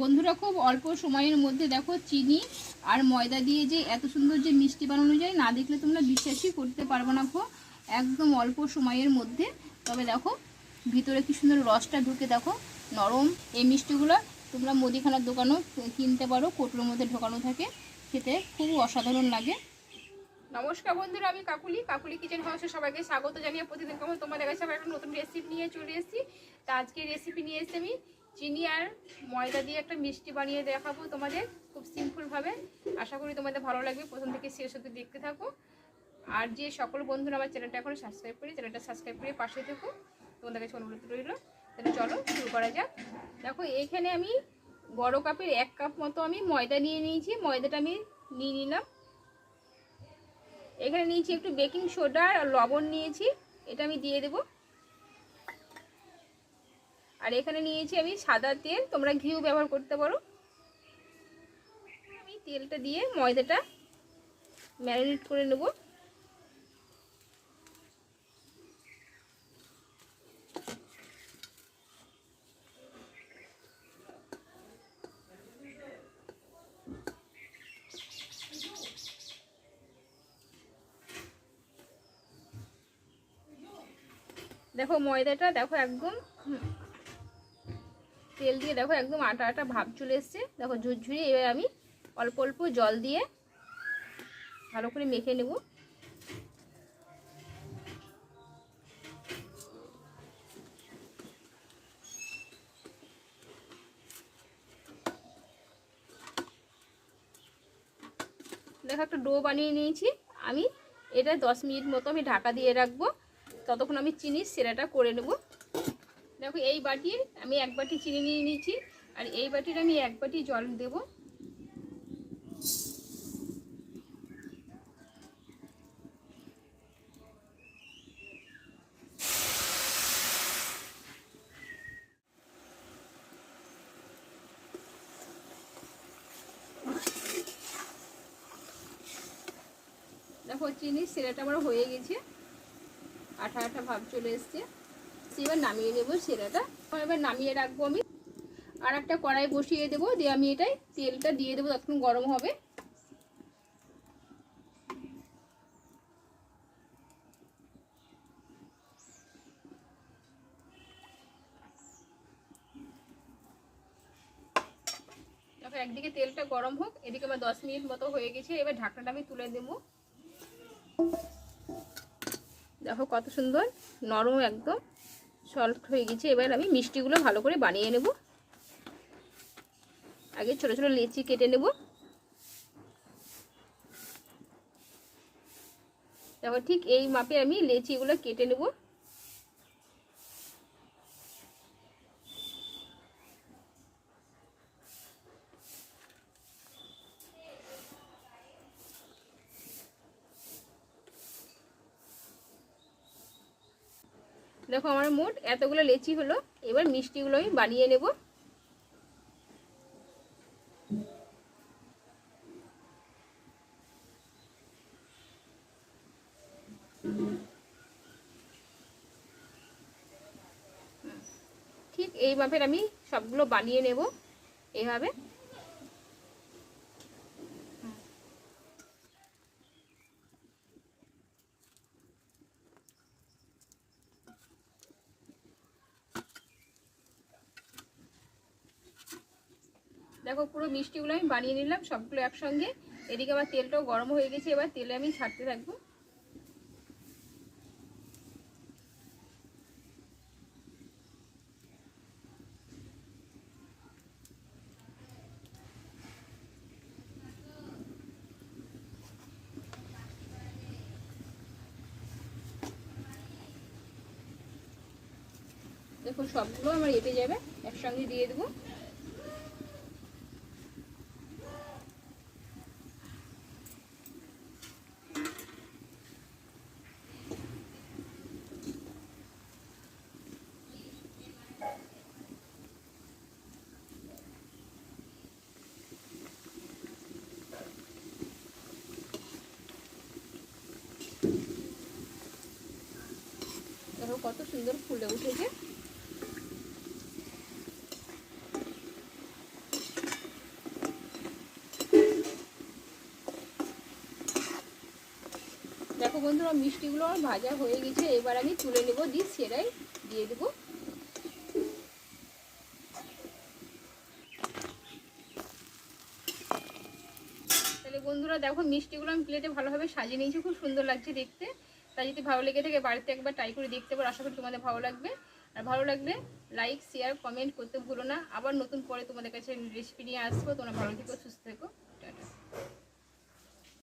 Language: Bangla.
বন্ধুরা, খুব অল্প সময়ের মধ্যে দেখো চিনি আর ময়দা দিয়ে যে এত সুন্দর যে মিষ্টি বানানো যায়, না দেখলে তোমরা বিশ্বাসই করতে পারবে না গো। একদম অল্প সময়ের মধ্যে। তবে দেখো, ভিতরে কি সুন্দর রসটা ঢুকে দেখো, নরম। এই মিষ্টিগুলো তোমরা মুদিখানার দোকানেও কিনতে পারো কোটোর মধ্যে ঢোকানো থাকে। খেতে খুব অসাধারণ লাগে। নমস্কার বন্ধুরা, আমি কাকুলি। কাকুলি কিচেন হাউসে সবাইকে স্বাগত জানিয়ে প্রতিদিন কেমন তোমাদের কাছে একটা নতুন রেসিপি নিয়ে চলে এসেছি। তা আজকে রেসিপি নিয়ে এসেছি আমি চিনি আর ময়দা দিয়ে একটা মিষ্টি বানিয়ে দেখাবো তোমাদের খুব সিম্পলভাবে আশা করি তোমাদের ভালো লাগবে। প্রথম থেকে শেষ অবধি দেখতে থাকো। আর যে সকল বন্ধুরা আমার চ্যানেলটা এখন সাবস্ক্রাইব করি চ্যানেলটা সাবস্ক্রাইব করে পাশে থেকো। তোমাদের কাছে অনুরোধ রইল, তাহলে চলো শুরু করা যাক। দেখো এইখানে আমি বড় কাপের এক কাপ মতো আমি ময়দা নিয়ে নিয়েছি। ময়দাটা আমি নিয়ে নিলাম। এখানে নিয়েছি একটু বেকিং সোডা আর লবণ নিয়েছি। এটা আমি দিয়ে দেব। আর এখানে নিয়েছি আমি সাদা তেল। তোমরা ঘিও ব্যবহার করতে পারো। আমি তেলটা দিয়ে ময়দাটা ম্যারিনেট করে নেব। দেখো ময়দাটা দেখো একদম তেল দিয়ে দেখো একদম আটা আটা ভাব চলে এসছে। দেখো ঝুরঝুরি, এবার আমি অল্প অল্প জল দিয়ে ভালো করে মেখে নেব। দেখো একটা ডো বানিয়ে নিয়েছি। আমি এটা দশ মিনিট মতো আমি ঢাকা দিয়ে রাখব। ততক্ষণ আমি চিনি সেরাটা করে নেব। দেখো, এই বাটির আমি এক বাটি চিনি নিয়ে নিয়েছি, আর এই বাটির আমি এক বাটি জল দেব। দেখো, চিনির সেরাটা আমার হয়ে গেছে, আঠা আঠা ভাব চলে এসছে। এবার নামিয়ে নেব সেরাটা। এবার নামিয়ে রাখব আমি। আর একটা কড়াই বসিয়ে দেবো, দিয়ে আমি এটাই তেলটা দিয়ে দেবো ততক্ষণ গরম হবে। একদিকে তেলটা গরম হোক, এদিকে আমার দশ মিনিট মতো হয়ে গেছে, এবার ঢাকনাটা আমি তুলে দেবো। দেখো কত সুন্দর, নরম একদম। সফট হয়ে গেছে। এবার আমি মিষ্টিগুলো ভালো করে বানিয়ে নেব। আগে ছোট ছোট লেচি কেটে নেব। তারপর ঠিক এই মাপে আমি লেচিগুলো কেটে নেব। দেখো আমার মোট এতগুলো লেচি হলো, এবার মিষ্টিগুলো আমি বানিয়ে নেব। ঠিক এই মাপের আমি সবগুলো বানিয়ে নেব, এভাবে। দেখো, পুরো মিষ্টিগুলো আমি বানিয়ে নিলাম, সবগুলো একসঙ্গে। এদিকে আবার তেলটাও গরম হয়ে গেছে, এবার তেলে আমি ছাড়তে থাকব। দেখুন সবগুলো আমার এটে যাবে, একসঙ্গে দিয়ে দেবো। কত সুন্দর ফুলে উঠেছে। দেখো বন্ধুরা, মিষ্টিগুলো আমার ভাজা হয়ে গেছে, এবার আমি তুলে নেব দিয়ে সেরাই দিয়ে দেবো। বন্ধুরা, দেখো মিষ্টিগুলো আমি প্লেটে ভালোভাবে সাজিয়ে নিয়েছি, খুব সুন্দর লাগছে দেখতে। তাই যদি ভালো লেগে থাকে বাড়িতে একবার ট্রাই করে দেখতে পারো। আশা করি তোমাদের ভালো লাগবে। আর ভালো লাগলে লাইক শেয়ার কমেন্ট করতে ভুলো না। আবার নতুন পরে তোমাদের কাছে রেসিপি নিয়ে আসব। তোমরা ভালো থেকো, সুস্থ থেকো। টাটা।